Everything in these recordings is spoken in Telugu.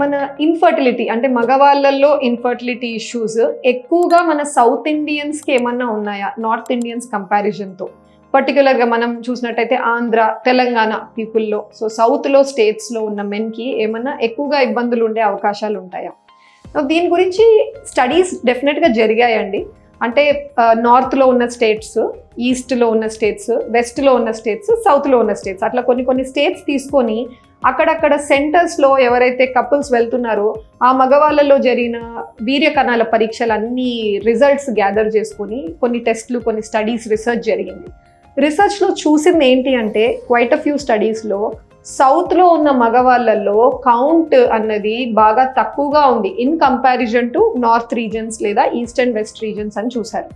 మన ఇన్ఫర్టిలిటీ అంటే మగవాళ్ళల్లో ఇన్ఫర్టిలిటీ ఇష్యూస్ ఎక్కువగా మన సౌత్ ఇండియన్స్కి ఏమన్నా ఉన్నాయా? నార్త్ ఇండియన్స్ కంపారిజన్తో పర్టికులర్గా మనం చూసినట్టయితే ఆంధ్ర తెలంగాణ పీపుల్లో సో సౌత్లో స్టేట్స్లో ఉన్న మెన్కి ఏమన్నా ఎక్కువగా ఇబ్బందులు ఉండే అవకాశాలు ఉంటాయా? దీని గురించి స్టడీస్ డెఫినెట్గా జరిగాయండి. అంటే నార్త్లో ఉన్న స్టేట్స్ ఈస్ట్లో ఉన్న స్టేట్స్ వెస్ట్లో ఉన్న స్టేట్స్ సౌత్లో ఉన్న స్టేట్స్ అట్లా కొన్ని కొన్ని స్టేట్స్ తీసుకొని అక్కడక్కడ సెంటర్స్లో ఎవరైతే కపుల్స్ వెళ్తున్నారో ఆ మగవాళ్ళలో జరిగిన వీర్యకణాల పరీక్షలు అన్ని రిజల్ట్స్ గ్యాదర్ చేసుకొని కొన్ని టెస్ట్లు కొన్ని స్టడీస్ రీసెర్చ్ జరిగింది. రీసెర్చ్లో చూసింది ఏంటి అంటే క్వైట్ అ ఫ్యూ స్టడీస్లో సౌత్లో ఉన్న మగవాళ్ళల్లో కౌంట్ అన్నది బాగా తక్కువగా ఉంది. In comparison to north regions లేదా ఈస్ట్ అండ్ వెస్ట్ రీజన్స్ అని చూశారు.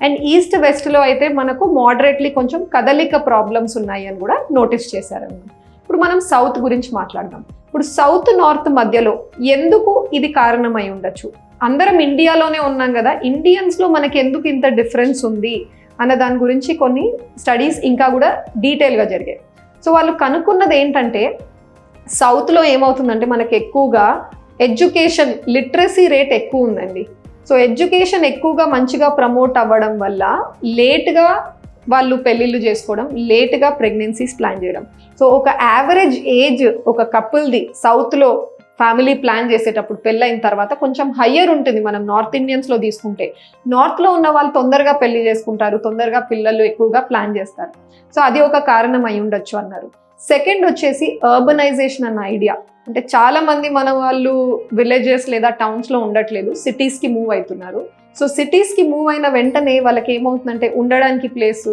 అండ్ ఈస్ట్ వెస్ట్లో అయితే మనకు మోడరేట్లీ కొంచెం కదలిక ప్రాబ్లమ్స్ ఉన్నాయి అని కూడా నోటీస్ చేశారన్నమాట. ఇప్పుడు మనం సౌత్ గురించి మాట్లాడదాం. ఇప్పుడు సౌత్ నార్త్ మధ్యలో ఎందుకు ఇది కారణమై ఉండొచ్చు? అందరం ఇండియాలోనే ఉన్నాం కదా ఇండియన్స్లో మనకి ఎందుకు ఇంత డిఫరెన్స్ ఉంది? అన్న దాని గురించి కొన్ని స్టడీస్ ఇంకా కూడా డీటెయిల్గా జరిగాయి. సో వాళ్ళు కనుక్కున్నది ఏంటంటే సౌత్లో ఏమవుతుందంటే మనకి ఎక్కువగా ఎడ్యుకేషన్ లిటరసీ రేట్ ఎక్కువ ఉందండి. సో ఎడ్యుకేషన్ ఎక్కువగా మంచిగా ప్రమోట్ అవ్వడం వల్ల లేట్గా వాళ్ళు పెళ్ళిళ్ళు చేసుకోవడం లేట్గా ప్రెగ్నెన్సీస్ ప్లాన్ చేయడం. సో ఒక యావరేజ్ ఏజ్ ఒక కపుల్ది సౌత్లో ఫ్యామిలీ ప్లాన్ చేసేటప్పుడు పెళ్ళైన తర్వాత కొంచెం హయ్యర్ ఉంటుంది మనం నార్త్ ఇండియన్స్లో తీసుకుంటే. నార్త్లో ఉన్న వాళ్ళు తొందరగా పెళ్ళి చేసుకుంటారు తొందరగా పిల్లలు ఎక్కువగా ప్లాన్ చేస్తారు. సో అది ఒక కారణం అయి ఉండొచ్చు అన్నారు. సెకండ్ వచ్చేసి అర్బనైజేషన్ అన్న ఐడియా అంటే చాలామంది మన వాళ్ళు విలేజెస్ లేదా టౌన్స్లో ఉండట్లేదు సిటీస్కి మూవ్ అవుతున్నారు. సో సిటీస్కి మూవ్ అయిన వెంటనే వాళ్ళకి ఏమవుతుందంటే ఉండడానికి ప్లేసు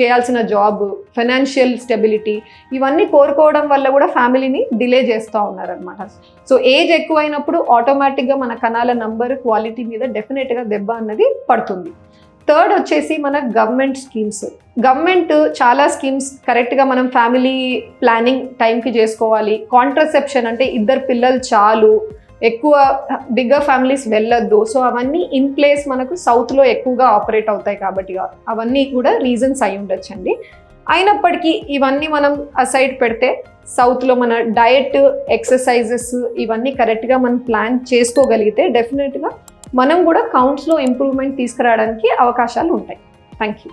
చేయాల్సిన జాబ్ ఫైనాన్షియల్ స్టెబిలిటీ ఇవన్నీ కోరుకోవడం వల్ల కూడా ఫ్యామిలీని డిలే చేస్తూ ఉన్నారనమాట సో ఏజ్ ఎక్కువైనప్పుడు ఆటోమేటిక్గా మన కణాల నంబర్ క్వాలిటీ మీద డెఫినెట్గా దెబ్బ అన్నది పడుతుంది. థర్డ్ వచ్చేసి మన గవర్నమెంట్ స్కీమ్స్ గవర్నమెంట్ చాలా స్కీమ్స్ కరెక్ట్గా మనం ఫ్యామిలీ ప్లానింగ్ టైంకి చేసుకోవాలి. కాంట్రసెప్షన్ అంటే ఇద్దరు పిల్లలు చాలు. ఎక్కువ బిగ్గర్ ఫ్యామిలీస్ వెళ్ళొద్దు. సో అవన్నీ ఇన్ ప్లేస్ మనకు సౌత్లో ఎక్కువగా ఆపరేట్ అవుతాయి కాబట్టి అవన్నీ కూడా రీజన్స్ అయి ఉండొచ్చండి. అయినప్పటికీ ఇవన్నీ మనం అసైడ్ పెడితే సౌత్లో మన డయట్ ఎక్సర్సైజెస్ ఇవన్నీ కరెక్ట్గా మనం ప్లాన్ చేసుకోగలిగితే డెఫినెట్గా మనం కూడా కౌంట్స్లో ఇంప్రూవ్మెంట్ తీసుకురావడానికి అవకాశాలు ఉంటాయి. Thank you